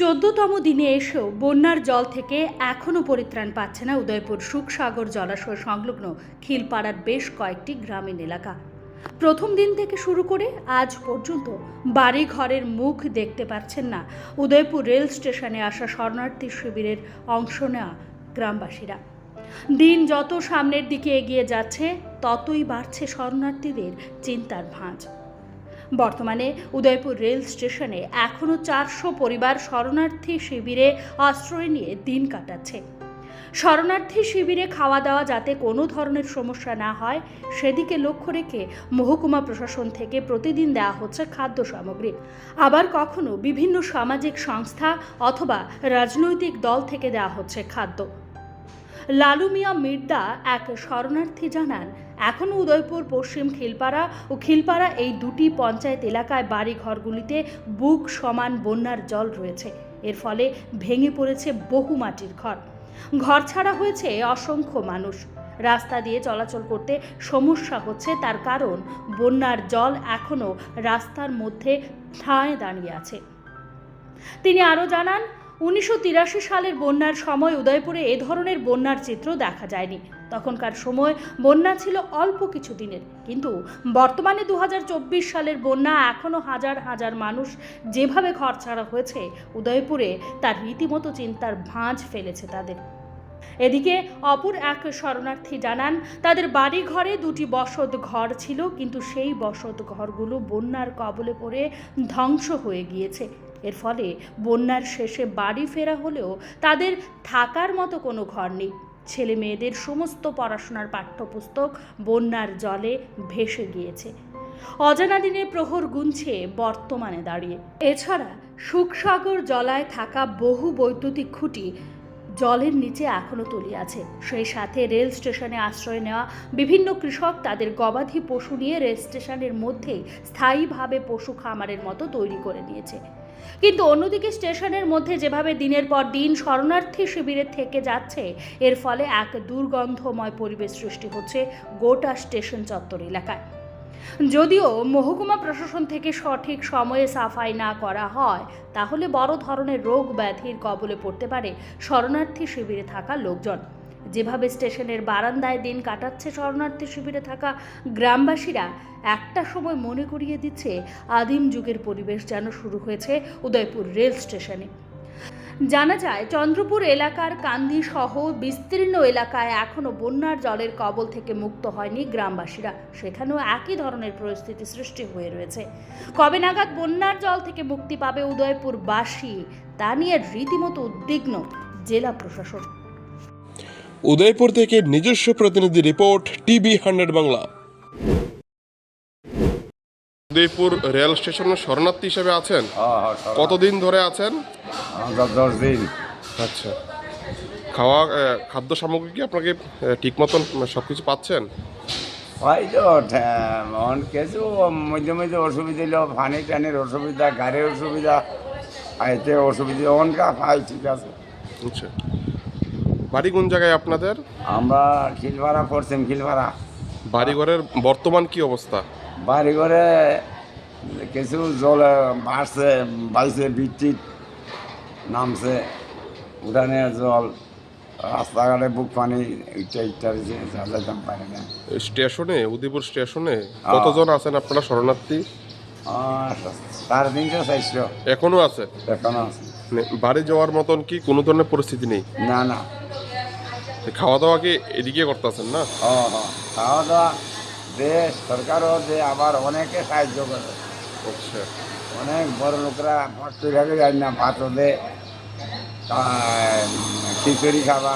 চোদ্দতম দিনে এসেও বন্যার জল থেকে এখনও পরিত্রাণ পাচ্ছে না উদয়পুর সুখসাগর জলাশয় সংলগ্ন খিলপাড়ার বেশ কয়েকটি গ্রামীণ এলাকা। প্রথম দিন থেকে শুরু করে আজ পর্যন্ত বাড়ি ঘরের মুখ দেখতে পাচ্ছেন না উদয়পুর রেল স্টেশনে আসা শরণার্থী শিবিরের অংশ নেওয়া গ্রামবাসীরা। দিন যত সামনের দিকে এগিয়ে যাচ্ছে, ততই বাড়ছে শরণার্থীদের চিন্তার ভাঁজ। বর্তমানে উদয়পুর রেল স্টেশনে এখনও চারশো পরিবার শরণার্থী শিবিরে আশ্রয় নিয়ে দিন কাটাচ্ছে। শরণার্থী শিবিরে খাওয়া দাওয়া যাতে কোনো ধরনের সমস্যা না হয়, সেদিকে লক্ষ্য রেখে মহকুমা প্রশাসন থেকে প্রতিদিন দেওয়া হচ্ছে খাদ্য সামগ্রী। আবার কখনো বিভিন্ন সামাজিক সংস্থা অথবা রাজনৈতিক দল থেকে দেওয়া হচ্ছে খাদ্য। লালু মিয়া মির্দা এক শরণার্থী জানান এখনও উদয়পুর, পশ্চিম খিলপাড়া ও খিলপাড়া এই দুটি পঞ্চায়েত এলাকায় বাড়ি ঘরগুলিতে বুক সমান বন্যার জল রয়েছে। এর ফলে ভেঙে পড়েছে বহু মাটির ঘর। ঘর ছাড়া হয়েছে অসংখ্য মানুষ। রাস্তা দিয়ে চলাচল করতে সমস্যা হচ্ছে, তার কারণ বন্যার জল এখনও রাস্তার মধ্যে ঠায় দাঁড়িয়ে আছে। তিনি আরও জানান উনিশশো তিরাশি সালের বন্যার সময় উদয়পুরে এ ধরনের বন্যার চিত্র দেখা যায়নি। তখনকার সময় বন্যা ছিল অল্প কিছু দিনের। কিন্তু বর্তমানে দু হাজার চব্বিশ সালের বন্যা এখনও হাজার হাজার মানুষ যেভাবে ঘর ছাড়া হয়েছে, উদয়পুরে তার রীতিমতো চিন্তার ভাঁজ ফেলেছে তাদের। এদিকে অপর এক শরণার্থী জানান, তাদের বাড়ি ঘরে দুটি বসত ঘর ছিল, কিন্তু সেই বসত ঘরগুলো বন্যার কবলে পড়ে ধ্বংস হয়ে গিয়েছে। এর ফলে বন্যার শেষে বাড়ি ফেরা হলেও তাদের থাকার মতো কোনো ঘর নেই। ছেলে মেয়েদের সমস্ত পড়াশোনার পাঠ্যপুস্তক বন্যার জলে ভেসে গিয়েছে। অজানা দিনের প্রহর গুনছে বর্তমানে দাঁড়িয়ে। এছাড়া সুখসাগর জলায় থাকা বহু বৈদ্যুতিক খুঁটি জলের নিচে এখনও তলিয়ে আছে। সেই সাথে রেল স্টেশনে আশ্রয় নেওয়া বিভিন্ন কৃষক তাদের গবাদি পশু নিয়ে রেল স্টেশনের মধ্যেই স্থায়ীভাবে পশু খামারের মতো তৈরি করে নিয়েছে কিন্তু অন্যদিকে স্টেশনের মধ্যে যেভাবে দিনের পর দিন শরণার্থী শিবিরে থেকে যাচ্ছে, এর ফলে এক দুর্গন্ধময় পরিবেশ সৃষ্টি হচ্ছে গোটা স্টেশন চত্বর এলাকায়। যদিও মহকুমা প্রশাসন থেকে সঠিক সময়ে সাফাই না করা হয়, তাহলে বড় ধরনের রোগ ব্যাধির কবলে পড়তে পারে শরণার্থী শিবিরে থাকা লোকজন। যেভাবে স্টেশনের বারান্দায় দিন কাটাচ্ছে শরণার্থী শিবিরে থাকা গ্রামবাসীরা, একটা সময় মনে করিয়ে দিচ্ছে আদিম যুগের পরিবেশ যেন শুরু হয়েছে উদয়পুর রেল স্টেশনে। জানা যায়, চন্দ্রপুর এলাকার কান্দি সহ বিস্তীর্ণ এলাকায় এখনও বন্যার জলের কবল থেকে মুক্ত হয়নি গ্রামবাসীরা। সেখানেও একই ধরনের পরিস্থিতি সৃষ্টি হয়ে রয়েছে। কবে নাগাদ বন্যার জল থেকে মুক্তি পাবে উদয়পুরবাসী, তা নিয়ে রীতিমতো উদ্বিগ্ন জেলা প্রশাসন। উদয়পুর থেকে নিজস্ব প্রতিনিধি report TV hundred Bangla. Udaipur rail স্টেশনে শরণার্থী হিসেবে আছেন? হ্যাঁ হ্যাঁ কতদিন ধরে আছেন? দশ দিন। আচ্ছা। খাওয়া খাদ্য সামগ্রী কি আপনাকে ঠিক মতন সব কিছু পাচ্ছেন? ওই তো মন কিছু মধ্যে মধ্যে অসুবিধা হলো পানি টানির অসুবিধা গাড়ির অসুবিধা আইতে অসুবিধা অনকা পাই ঠিক আছে। আচ্ছা। বাড়ি কোন জায়গায় আপনাদের? আমরা খিলভাড়া পড়ছিম খিলভাড়া বাড়িঘরের বর্তমান কি অবস্থা? বাড়িঘরে কিছু জল বাড়ছে বাইছে বৃষ্টি নামছে উঠানে জল রাস্তাঘাটে বুক পানি ইটা ইটা যেতাম পারি না। স্টেশনে উদয়পুর স্টেশনে কতজন আছেন আপনারা শরণার্থী? সাড়ে তিনশো চারশো। এখনও আছে? এখনও আছে। মানে বাড়ি যাওয়ার মতন কি কোনো ধরনের পরিস্থিতি নেই? না না। খাওয়া দাওয়া কি এদিকে করতেছেন না? খাওয়া দাওয়া যে সরকারও যে আবার অনেকে সাহায্য করে। আচ্ছা। অনেক বড় লোকরা টাকা যায় না ভাত দে আহ, খিচুড়ি খাবা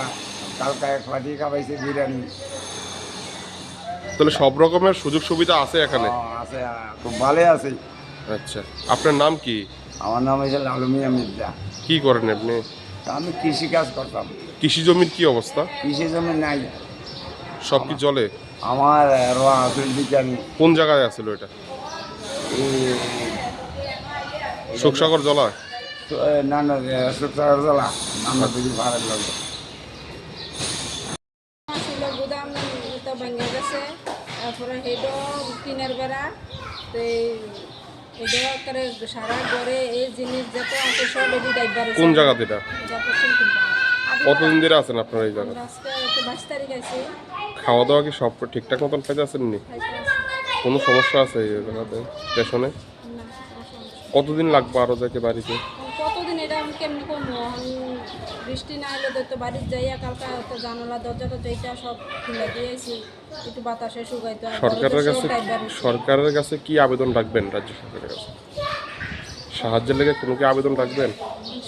কালকা এক পাটি খাবাইছে বিরিয়ানি। তাহলে সব রকমের সুযোগ সুবিধা আছে এখানে? আছে খুব ভালো আছে। আচ্ছা। আপনার নাম কি? আমার নাম হয়েছে লালমিয়া মির্জা। কি করেন আপনি? তা আমি কৃষি কাজ করতাম। কৃষি জমির কি অবস্থা? কৃষি জমি নাই। সব কি জলে? আমার রোয়া আসল কোন জায়গায় আছিল এটা? শোকসাগর জলা? তো, না না সুতার জলা। আমরা ভাড়া ভেঙে গেছে। তারপরে হেডও কিনের বেড়া তো এটা করে সারা ঘরে এই জিনিস যত আছে সব এটি ডাইবার কোন জায়গাতে এটা? কতদিন ধরে আছেন আপনার এই আছে খাওয়া দাওয়া কি সব ঠিকঠাক মতন খাইতে আসেননি কোনো সমস্যা আছে এই জায়গাতে? স্টেশনে? কতদিন লাগবে আরও যাকে বাড়িতে? কতদিন এটা আমি কেমনি করব বৃষ্টি না এলে তো বাড়ির যাইয়া কালকা তো জানালা দরজা তো যেটা সব খুলে দিয়েছি। একটু বাতাসে শুকাইতো তো সরকারের কাছে সরকারের কাছে কি আবেদন রাখবেন রাজ্য সরকারের কাছে? সাহায্যের লেগে কোনো কি আবেদন রাখবেন?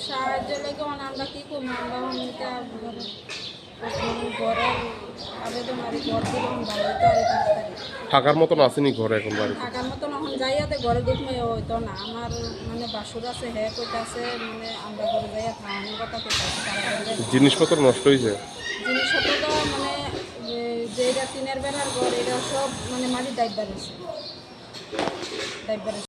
সাহায্যের লেগে মানে আমরা কি করব? আমরা ঘরের আবেদন আর ঘর দিলাম বাইরে আর পাঁচ তারিখ থাকার মতন আসেনি ঘরে এখন বাড়িতে? থাকার মতন এখন যাইয়াতে ঘরে দেখব হইতো না। আমার মানে বাসুর আছে হে হ্যাঁ কইতাছে মানে আমরা ঘরে যাইয়া খাওয়ানোর কথা কইতাছে তারা ঘরে যাইয়া। জিনিসপত্র নষ্ট হয়েছে জিনিসপত্র তো মানে যে- যেটা টিনের বেড়ার ঘর এটা সব মানে মাটির দায়িত্ব রয়েছে দায়িত্ব